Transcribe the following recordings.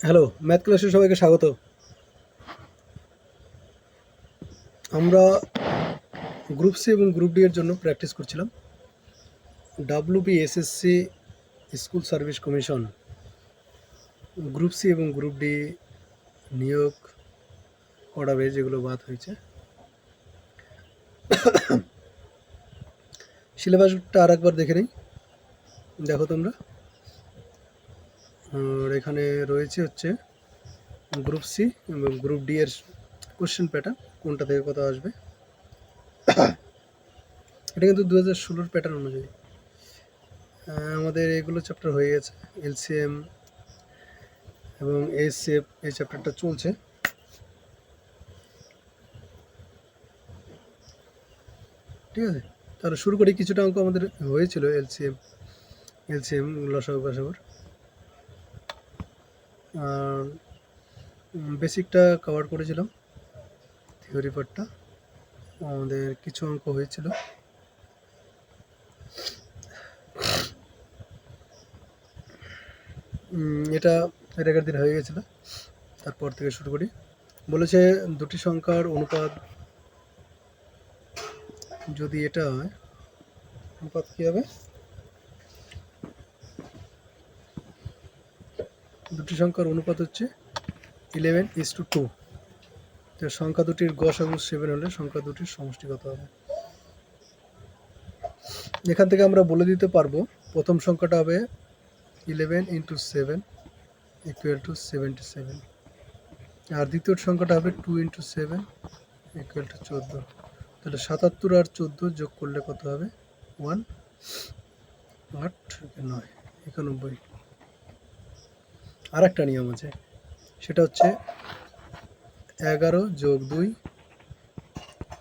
Hello, math ক্লাসে সবাইকে স্বাগত। আমরা গ্রুপ সি এবং গ্রুপ ডি এর জন্য প্র্যাকটিস করছিলাম। WB SSC school service commission group C এবং গ্রুপ ডি নিয়োগ করাবে যেগুলো বাদ হয়েছে। সিলেবাসটা আর একবার দেখে নিই। দেখো তোমরা। আর এখানে রয়েছে হচ্ছে গ্রুপ সি এবং গ্রুপ ডি এর কোশ্চেন প্যাটার্ন কোনটা থেকে কত আসবে। এটা কিন্তু দু হাজার ষোলোর প্যাটার্ন অনুযায়ী। আমাদের এগুলো চ্যাপ্টার হয়ে গেছে এলসিএম এবং এসএফ এই চ্যাপ্টারটা চলছে। ঠিক আছে? তাহলে শুরু করি, কিছুটা অঙ্ক আমাদের হয়েছিল এলসিএম এলসিএম লসাগু পাসাগর আর বেসিকটা কভার করেছিলাম থিওরি পার্টটা আমাদের কিছু অঙ্ক হয়েছিল। এটা এর আগের দিন হয়ে গেছিল। তারপর থেকে শুরু করি। বলেছে দুটি সংখ্যার অনুপাত, যদি এটা হয়, অনুপাত কী হবে? দুটি সংখ্যার অনুপাত হচ্ছে ইলেভেন ইস টু টু তো সংখ্যা দুটির গসাগু সেভেন হলে সংখ্যা দুটির সমষ্টি কত হবে? এখান থেকে আমরা বলে দিতে পারব, প্রথম সংখ্যাটা হবে eleven into seven equal to seventy seven আর দ্বিতীয় সংখ্যাটা হবে two into seven equal to চোদ্দ। তাহলে সাতাত্তর আর চোদ্দ যোগ করলে কত হবে? ওয়ান আট, নয়, একানব্বই। আর একটা নিয়ম আছে। সেটা হচ্ছে এগারো যোগ দুই,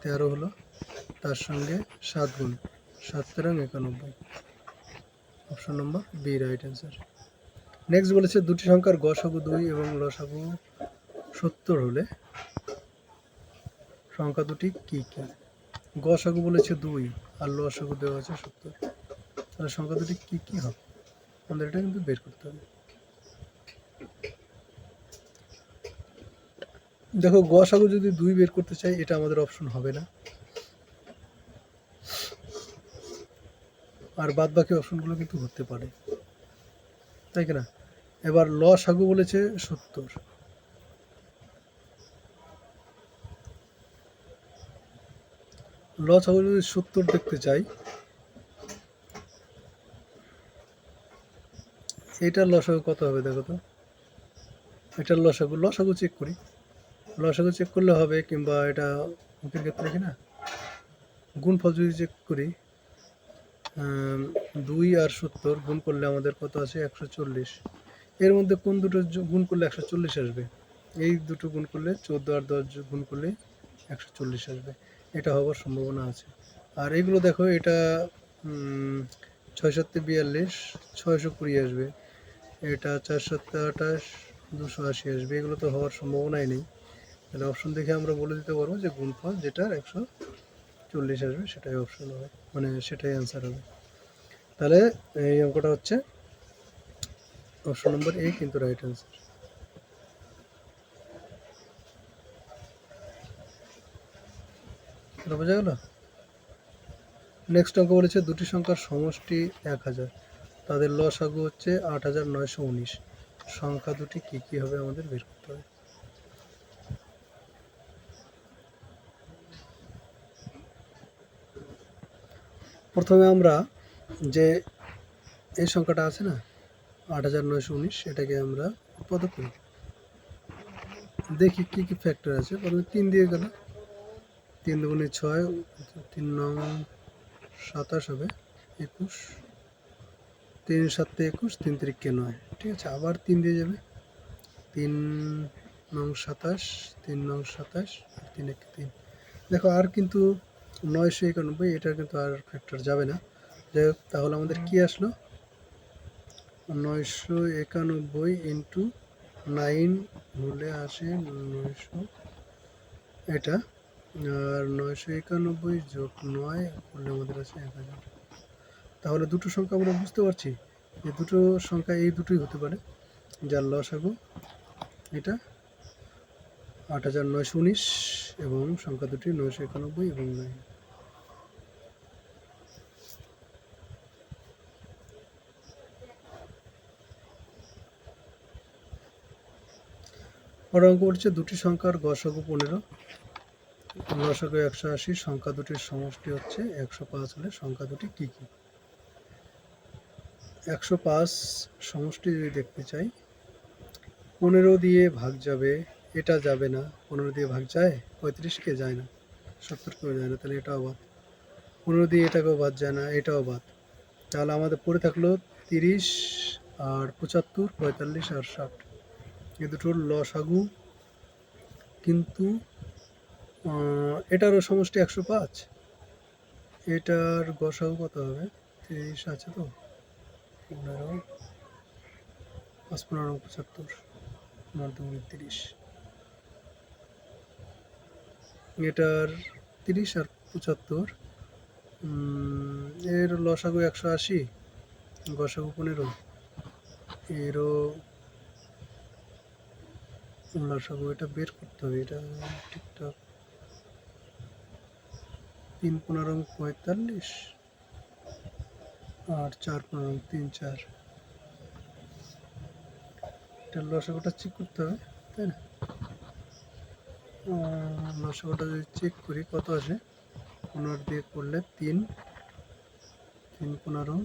তেরো হলো তার সঙ্গে সাত গুণ। সাত তেরো একানব্বই। Option number B right answer next বলেছে দুটি সংখ্যার গসাগু দুই এবং লসাগু সত্তর হলে সংখ্যা দুটি কি কি? গসাগু বলেছে দুই আর লসাগু দেওয়া আছে সত্তর। তাহলে সংখ্যা দুটি কি কি হবে? আমাদের এটা কিন্তু বের করতে হবে। দেখো গসাগু যদি দুই বের করতে চাই, এটা আমাদের অপশন হবে না। আর বাদ বাকি অপশনগুলো কিন্তু হতে পারে। তাই কিনা? এবার ল সাগু বলেছে সত্তর। ল সাগু যদি সত্তর দেখতে চাই এটার লসাগু কত হবে দেখো তো? এটার লসাগু লসাগু চেক করি। লসাগু চেক করলে হবে কিংবা এটা অঙ্কের ক্ষেত্রে কি না? গুণফল যদি চেক করি দুই আর সত্তর গুণ করলে আমাদের কত আছে? একশো চল্লিশ। এর মধ্যে কোন দুটো গুণ করলে একশো চল্লিশ আসবে? এই দুটো গুণ করলে চোদ্দ আর দশ গুণ করলে একশো চল্লিশ আসবে। এটা হওয়ার সম্ভাবনা আছে। আর এগুলো দেখো, এটা ছয় সাতে বিয়াল্লিশ ছয়শো কুড়ি আসবে। এটা চার সাতে আঠাশ দুশো আশি আসবে। এগুলো তো হওয়ার সম্ভাবনাই নেই। তাহলে অপশন দেখে আমরা বলে দিতে পারব যে গুণফল যেটা একশো চল্লিশ আসবে, সেটাই অপশন হবে। মানে সেটাই অ্যান্সার হবে। তাহলে এই অঙ্কটা হচ্ছে অপশন নম্বর এ কিন্তু রাইট অ্যান্সার বোঝা গেল? নেক্সট অঙ্ক বলেছে দুটি সংখ্যার সমষ্টি এক হাজার। তাদের লসাগু হচ্ছে আট হাজার নয়শো উনিশ। সংখ্যা দুটি কী কী হবে আমাদের বের করতে হবে। প্রথমে আমরা যে এই সংখ্যাটা আছে না, আট হাজার নয়শো উনিশ, এটাকে আমরা উৎপাদক করি। দেখি কী কী ফ্যাক্টর আছে। প্রথমে তিন দিয়ে গেল। তিন দুগুণে ছয়, তিন নং সাতাশ হবে একুশ। তিন সাতে একুশ, তিন তিরিখকে নয়। ঠিক আছে, আবার তিন দিয়ে যাবে। তিন নং সাতাশ, তিন নং সাতাশ তিন একে তিন। দেখো, আর কিন্তু নয়শো একানব্বই, এটা কিন্তু আর ফ্যাক্টর যাবে না। যাই হোক, তাহলে আমাদের কি আসলো? নয়শো একানব্বই ইন্টু নাইন হলে আসে নয়শো, এটা। আর নয়শো একানব্বই যোগ নয় করলে আমাদের আছে এক হাজার। তাহলে দুটো সংখ্যা আমরা বুঝতে পারছি যে দুটো সংখ্যা এই দুটোই হতে পারে। যার লস লসাগু এটা আট হাজার নয়শো উনিশ এবং সংখ্যা দুটি নয়শো একানব্বই এবং নয় পরের অঙ্ক হচ্ছে দুটি সংখ্যার গসাগু পনেরো। লসাগু একশো আশি, সংখ্যা দুটির সমষ্টি হচ্ছে একশো পাঁচ হলে সংখ্যা দুটি কী কী? একশো পাঁচ সমষ্টি যদি দেখতে চাই, পনেরো দিয়ে ভাগ যাবে, এটা যাবে না। পনেরো দিয়ে ভাগ যায় পঁয়ত্রিশকে যায় না, সত্তর সত্তরকেও যায় না, তাহলে এটাও বাদ। পনেরো দিয়ে এটাকেও বাদ যায় না, এটাও বাদ। তাহলে আমাদের পড়ে থাকল তিরিশ আর পঁচাত্তর, পঁয়তাল্লিশ আর ষাট। এ দুটোর লসাগু। কিন্তু এটারও সমষ্টি একশো পাঁচ। এটার গসাগু কত হবে? তিরিশ আছে তো? পনেরো। পাঁচ পনেরো, পঁচাত্তর। নয় তিরিশ। এটার তিরিশ আর পঁচাত্তর। এর লসাগু একশো আশি, গসাগু পনেরো। এরও লসাগু এটা বের করতে হবে, এটা ঠিকঠাক। তিন পনেরো পঁয়তাল্লিশ আর চার পনেরো তিন চার। এটা লসাগুটা চেক করতে হবে, তাই না? লসাগুটা যদি চেক করি, কত আসে? পনেরো দিয়ে করলে তিন তিন পনেরো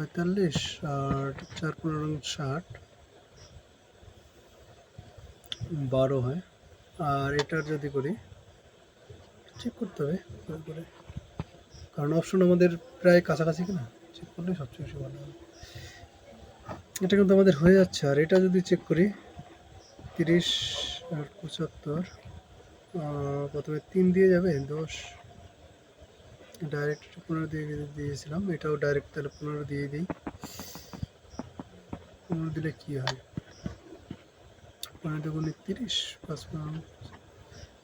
পঁয়তাল্লিশ আর চার পনেরো ষাট। বারো হয়। আর এটার যদি করি চেক করতে হবে করে করে কারণ অপশন আমাদের প্রায় কাছাকাছি কিনা চেক করলে সবচেয়ে বেশি ভালো হবে। এটা কিন্তু আমাদের হয়ে যাচ্ছে। আর এটা যদি চেক করি, তিরিশ আর পঁচাত্তর প্রথমে তিন দিয়ে যাবে, দশ। ডাইরেক্ট পনেরো দিয়ে দিয়েছিলাম, এটাও ডাইরেক্ট তাহলে পনেরো দিয়ে দিই। পনেরো দিলে কী হয়? পনেরো দুগুণে তিরিশ পাঁচ পনেরো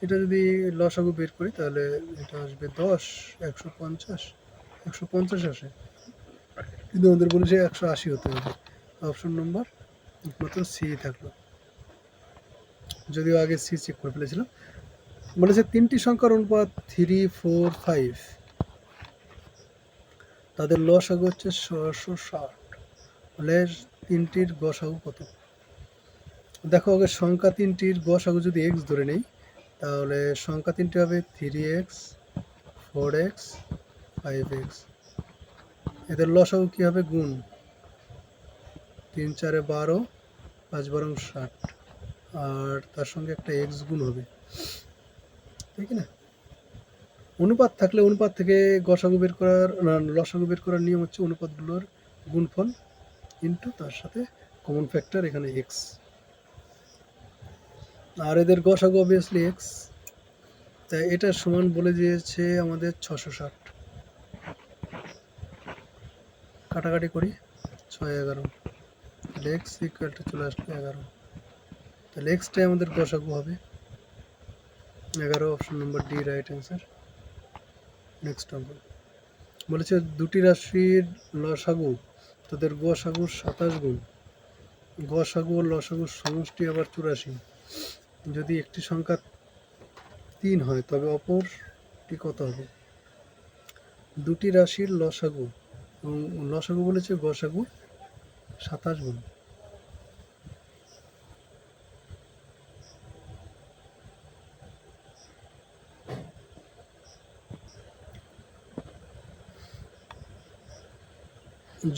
এটা যদি লসাগু বের করি তাহলে এটা আসবে দশ, একশো পঞ্চাশ একশো পঞ্চাশ আসে। কিন্তু আমাদের বলেছে একশো আশি হতে হবে। অপশন নম্বর একমাত্র সি থাকল। যদিও আগে সি চেক করে ফেলেছিলাম। বলেছে তিনটি সংখ্যার অনুপাত থ্রি ফোর ফাইভ তাদের লসাগু হচ্ছে ছশো ষাট। হলে তিনটির গসাগু কত? দেখো, আগে সংখ্যা তিনটির গসাগু যদি এক্স ধরে নেই, তাহলে সংখ্যা তিনটি হবে three X four X five X এদের লসাগু কী হবে? গুণ তিন চারে বারো, পাঁচ বারো ষাট। আর তার সঙ্গে একটা এক্স গুণ হবে। ঠিক না? অনুপাত থাকলে অনুপাত থেকে গসাগু বের করার লসাগু বের করার নিয়ম হচ্ছে অনুপাতগুলোর গুণফল ইন্টু তার সাথে কমন ফ্যাক্টর এখানে এক্স আর এদের গসাগু অবভিয়াসলি এক্স তাই এটা সমান বলে দিয়েছে আমাদের ছশো ষাট। কাটাকাটি করি, ছয় এগারো। তাহলে এক্স ইকুয়াল টু চলে আসলো এগারো। তাহলে এক্সটাই আমাদের গসাগু হবে। এগারো option number D right answer next অঙ্ক বলেছে, দুটি রাশির লসাগু, তাদের গসাগুর সাতাশ গুণ। গসাগু ও লসাগুর সমষ্টি আবার চুরাশি। যদি একটি সংখ্যা তিন হয়, তবে অপরটি কত হবে? দুটি রাশির লসাগু লসাগু বলেছে গসাগু সাতাশ গুণ।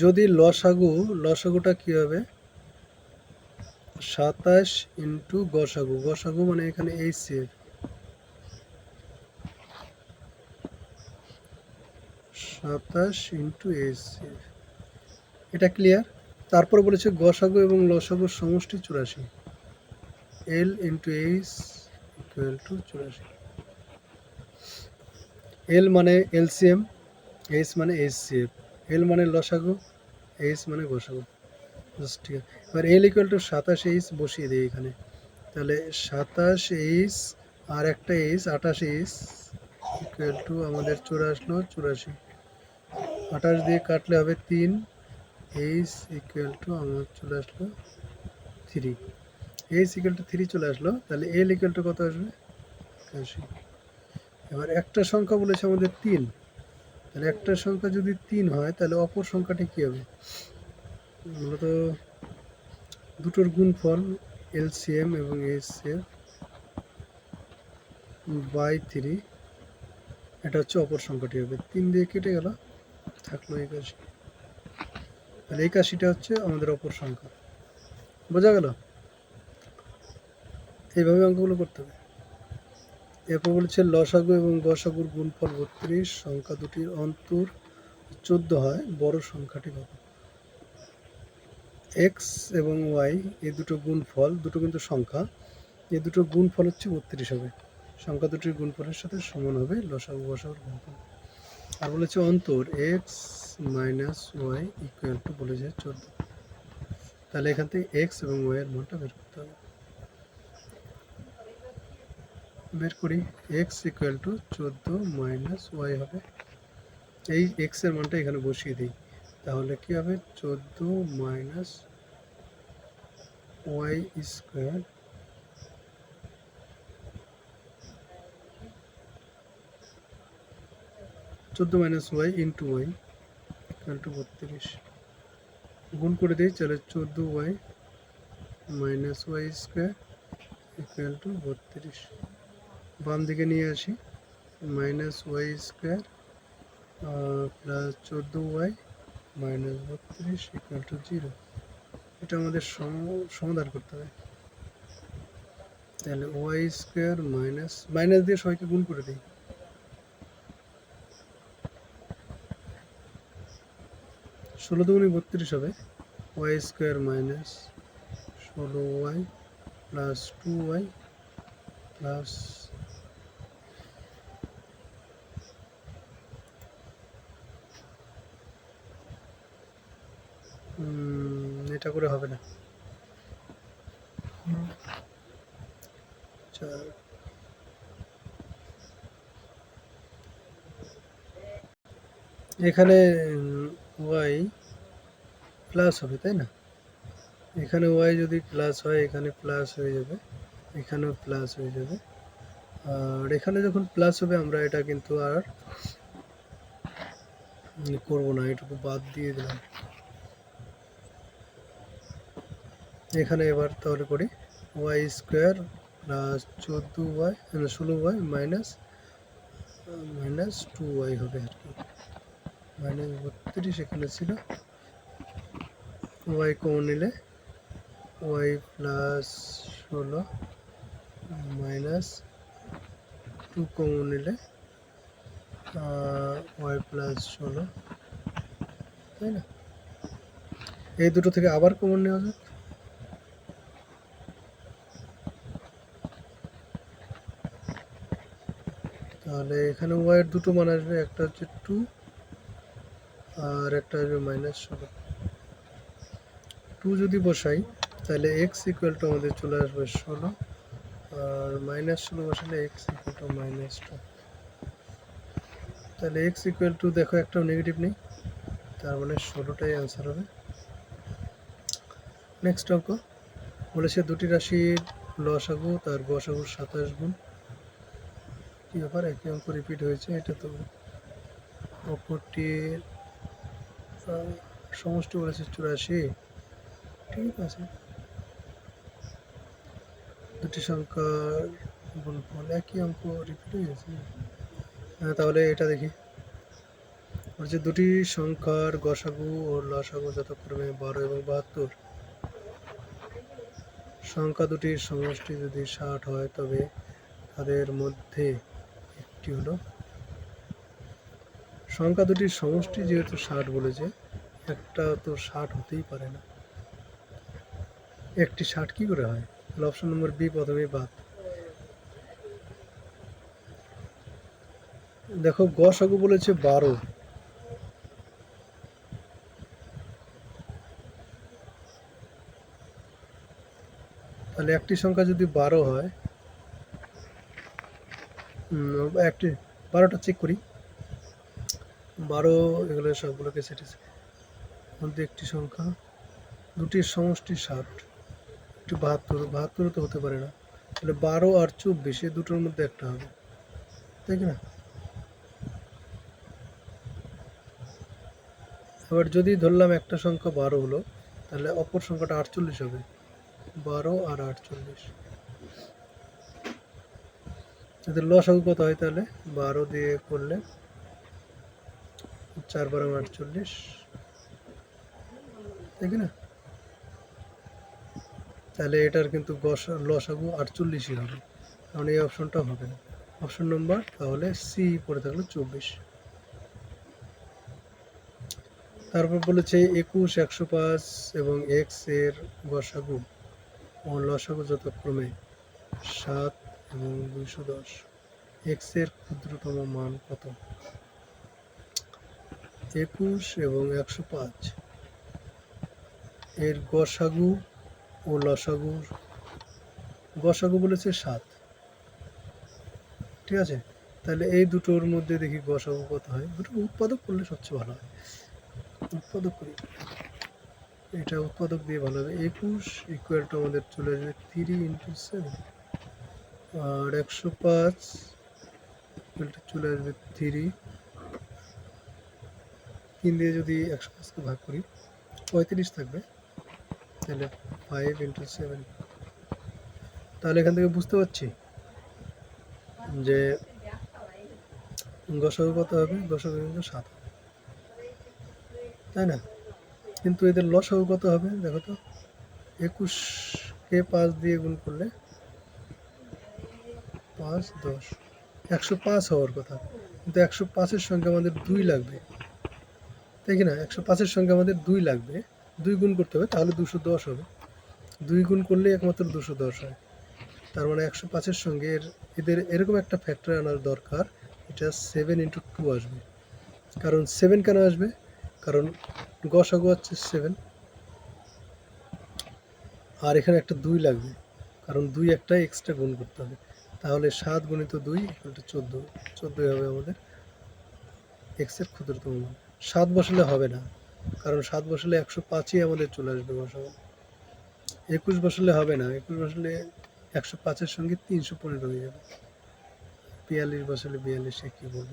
যদি লসাগু, লসাগুটা কী হবে? সাতাশ ইন্টু গসাগু। গসাগু মানে এখানে এইচ এফ সাতাশ ইন্টু এইচ সি এটা ক্লিয়ার তারপর বলেছে গসাগু এবং লসাগুর সমষ্টি চুরাশি। L into H equal to চুরাশি। এল মানে এলসিএম এইচ মানে এইচ সি এফ এল মানে লসাগু এইচ মানে জাস্ট ঠিক আছে। এবার এল ইকুয়াল টু সাতাশ এইচ বসিয়ে দিই এখানে। তাহলে সাতাশ এইচ আর একটা এইচ আঠাশ এইচ ইকুয়াল টু আমাদের আসলো চুরাশি। আঠাশ দিয়ে কাটলে হবে তিন। এইচ ইকুয়াল টু আমার চলে আসলো three H equal to three চলে আসলো। তাহলে এল ইকুয়াল টু কত আসবে? একাশি। এবার একটা সংখ্যা বলেছে আমাদের তিন। তাহলে একটা সংখ্যা যদি তিন হয়, তাহলে অপর সংখ্যাটি কী হবে? মূলত দুটোর গুণফল এলসিএম এবং এইচসিএম বাই থ্রি এটা হচ্ছে অপর সংখ্যাটি হবে। তিন দিয়ে কেটে গেল, থাকল একাশি। তাহলে একাশিটা হচ্ছে আমাদের অপর সংখ্যা। বোঝা গেল? এইভাবে অঙ্কগুলো করতে হবে। এরপর বলেছে, লসাগু এবং গসাগুর গুণফল বত্রিশ, সংখ্যা দুটির অন্তর চোদ্দ হয়, বড় সংখ্যাটি কত? এক্স এবং ওয়াই এই দুটো গুণফল, দুটো কিন্তু সংখ্যা এই দুটো গুণফল হচ্ছে বত্রিশ হবে। সংখ্যা দুটির গুণফলের সাথে সমান হবে লসাগু, গসাগুর গুণফল। আর বলেছে অন্তর X minus Y equal to বলেছে চোদ্দ। তাহলে এখান থেকে এক্স এবং ওয়াই এর মানটা বের করতে হবে। বের করি এক্স ইকুয়াল টু চোদ্দ মাইনাস ওয়াই হবে। এই এক্সের মানটা এখানে বসিয়ে দিই। তাহলে কি হবে? চোদ্দ মাইনাস ওয়াই স্কোয়ার চোদ্দ minus Y into Y equal to বত্রিশ। গুণ করে দিই, তাহলে চোদ্দ Y minus Y square equal to বত্রিশ। বাম দিকে নিয়ে আসি। মাইনাস ওয়াই স্কোয়ার প্লাস চোদ্দ ওয়াই মাইনাস বত্রিশ ইকুয়াল টু জিরো এটা আমাদের সম- সমাধান করতে হবে। তাহলে ওয়াই স্কোয়ার মাইনাস মাইনাস দিয়ে সবাইকে গুণ করে দিই। ষোলো দুগুণি বত্রিশ হবে। ওয়াই স্কোয়ার মাইনাস ষোলো Y plus two Y plus এটা করে হবে না। এখানে ওয়াই প্লাস হবে, তাই না? এখানে ওয়াই যদি প্লাস হয়, এখানে প্লাস হয়ে যাবে। এখানেও প্লাস হয়ে যাবে। আর এখানে যখন প্লাস হবে, আমরা এটা কিন্তু আর করব না। এটুকু বাদ দিয়ে দিলাম। এখানে এবার তাহলে করি। ওয়াই স্কোয়ার প্লাস চোদ্দ ওয়াই ষোলো Y minus minus two Y হবে আর কি। মাইনাস বত্রিশ এখানে ছিল। ওয়াই কমন নিলে ওয়াই প্লাস ষোলো মাইনাস টু কমন নিলে ওয়াই প্লাস ষোলো, তাই না? এই দুটো থেকে আবার কমন নেওয়া যাক। তাহলে এখানে ওয়াইয়ের দুটো মান আসবে, একটা হচ্ছে টু আর একটা আসবে মাইনাস ষোলো। টু যদি বসাই, তাহলে এক্স ইকুয়াল টু আমাদের চলে আসবে ষোলো, আর মাইনাস ষোলো বসালে X equal to minus two তাহলে এক্স ইকুয়াল টু দেখো একটাও নেগেটিভ নেই, তার মানে ষোলোটাই অ্যান্সার হবে। নেক্সট অঙ্ক, বলেছে দুটি রাশির লসাগু, তার গসাগু সাতাশ গুণ। ব্যাপার একই অঙ্ক রিপিট হয়েছে, এটা তো অপরটির সমষ্টি বলেছে চুরাশি। ঠিক আছে। দুটি সংখ্যার গুণফল একই অঙ্ক রিপিট হয়ে গেছে। হ্যাঁ তাহলে এটা দেখি। বলছে, দুটি সংখ্যার গসাগু ও লসাগু যথাক্রমে বারো এবং বাহাত্তর। সংখ্যা দুটির সমষ্টি যদি ষাট হয়, তবে তাদের মধ্যে একটি হলো? সংখ্যা দুটির সমষ্টি যেহেতু ষাট বলেছে, একটা তো ষাট হতেই পারে না। একটি ষাট কি করে হয়? তাহলে অপশন নম্বর বি প্রথমে বাদ। দেখো গসাগু বলেছে বারো। তাহলে একটি সংখ্যা যদি বারো হয় একটি বারোটা চেক করি। বারো এগুলো সবগুলোকে সেটেছে মধ্যে একটি সংখ্যা দুটির সমষ্টি ষাট। একটি বাহাত্তর বাহাত্তর তো হতে পারে না। তাহলে বারো আর চব্বিশ দুটোর মধ্যে একটা হবে। তাই না? আবার যদি ধরলাম একটা সংখ্যা বারো হলো, তাহলে অপর সংখ্যাটা আটচল্লিশ হবে। বারো আর আটচল্লিশ। যদি লসাগু কত হয় তাহলে? বারো দিয়ে করলে চার বারো আটচল্লিশ তাই না? তাহলে এটার কিন্তু লসাগু আটচল্লিশই হবে। কারণ এই অপশনটা হবে না। অপশন নম্বর তাহলে সি পড়ে থাকল চব্বিশ। তারপর বলেছে একুশ, একশো পাঁচ এবং এক্সের গসাগু ও লসাগু যথাক্রমে সাত এবং দুইশো দশ। এক্সের ক্ষুদ্রতম মান কত? একুশ এবং একশো পাঁচ। এর গসাগু ও লসাগু গসাগু বলেছে সাত। ঠিক আছে? তাহলে এই দুটোর মধ্যে দেখি গসাগু কত হয়? দুটো উৎপাদক করলে সবচেয়ে ভালো হয়। উৎপাদক করি। এটা উৎপাদক দিয়ে ভালো হবে একুশ ইকুয়াল আমাদের চলে আসবে থ্রি ইন্টু সেভেন আর একশো পাঁচ to চলে আসবে থ্রি তিন দিয়ে যদি একশো পাঁচকে ভাগ করি, পঁয়ত্রিশ থাকবে। তাহলে ফাইভ ইন্টু সেভেন তাহলে এখান থেকে বুঝতে পারছি যে গসাগু কত হবে? গসাগু কিন্তু সাত। তাই না? কিন্তু এদের লসাগু কত হবে? দেখো তো একুশকে পাঁচ দিয়ে গুণ করলে পাঁচ, দশ। একশো পাঁচ হওয়ার কথা। কিন্তু একশো পাঁচের সঙ্গে আমাদের দুই লাগবে। তাই কি না? একশো পাঁচের সঙ্গে আমাদের দুই লাগবে। দুই গুণ করতে হবে, তাহলে দুশো দশ হবে। দুই গুণ করলে একমাত্র দুশো দশ হয়। তার মানে একশো পাঁচের সঙ্গে এর, এদের এরকম একটা ফ্যাক্টর আনার দরকার। এটা সেভেন ইন্টু টু আসবে। কারণ সেভেন কেন আসবে? কারণ গসাগু হচ্ছে সেভেন আর এখানে একটা দুই লাগবে। কারণ দুই একটা এক্সট্রা গুণ করতে হবে। তাহলে সাত গুণিত দুই ইকুয়াল চোদ্দ চোদ্দোই হবে আমাদের এক্সের ক্ষুদ্রতম মান। সাত বসালে হবে না, কারণ সাত বসালে একশো পাঁচই আমাদের চলে আসবে বসাবো। একুশ বসালে হবে না, একুশ বসালে একশো পাঁচের সঙ্গে তিনশো পনেরো হয়ে যাবে। বিয়াল্লিশ বসালে বিয়াল্লিশে কী বলব?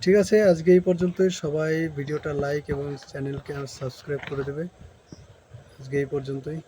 ঠিক আছে, আজকে এই পর্যন্তই। সবাই ভিডিওটা লাইক এবং চ্যানেলকে সাবস্ক্রাইব করে দেবে। আজকে এই পর্যন্তই।